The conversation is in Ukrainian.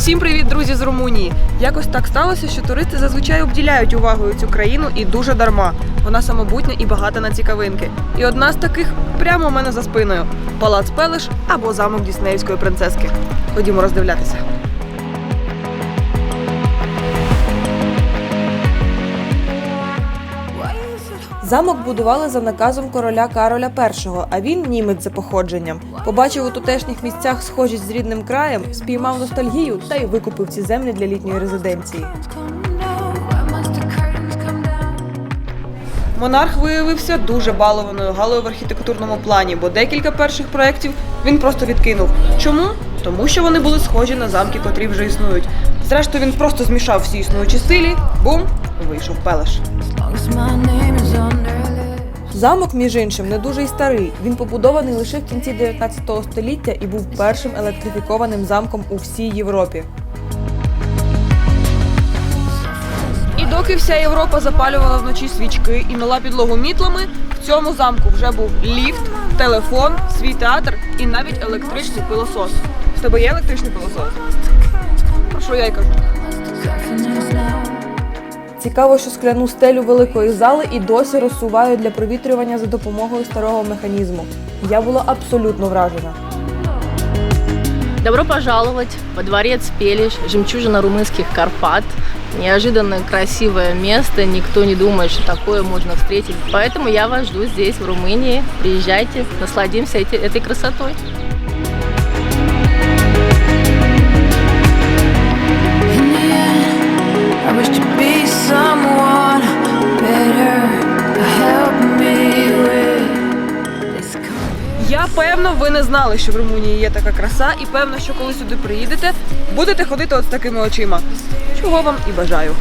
Всім привіт, друзі з Румунії! Якось так сталося, що туристи зазвичай обділяють увагою цю країну і дуже дарма. Вона самобутня і багата на цікавинки. І одна з таких прямо у мене за спиною: палац Пелеш або замок Діснеївської принцески. Ходімо роздивлятися. Замок будували за наказом короля Кароля І, а він німець за походженням. Побачив у тутешніх місцях схожість з рідним краєм, спіймав ностальгію та й викупив ці землі для літньої резиденції. Монарх виявився дуже балованою галою в архітектурному плані, бо декілька перших проєктів він просто відкинув. Чому? Тому що вони були схожі на замки, котрі вже існують. Зрештою, він просто змішав всі існуючі стилі. Бум! Вийшов пелеш. Замок, між іншим, не дуже й старий. Він побудований лише в кінці 19 століття і був першим електрифікованим замком у всій Європі. І доки вся Європа запалювала вночі свічки і мила підлогу мітлами, в цьому замку вже був ліфт, телефон, свій театр і навіть електричний пилосос. В тебе є електричний пилосос? Про що я й кажу? Цікаво, що скляну стелю великої зали і досі розсувають для провітрювання за допомогою старого механізму. Я була абсолютно вражена. Добро пожаловать во дворец Пелиш, жемчужина румынских Карпат. Неожиданно красивое место, никто не думает, что такое можно встретить. Поэтому я вас жду здесь, в Румынии. Приезжайте, насладимся эти- этой красотой. Певно, ви не знали, що в Румунії є така краса, і певно, що коли сюди приїдете, будете ходити от з такими очима. Чого вам і бажаю.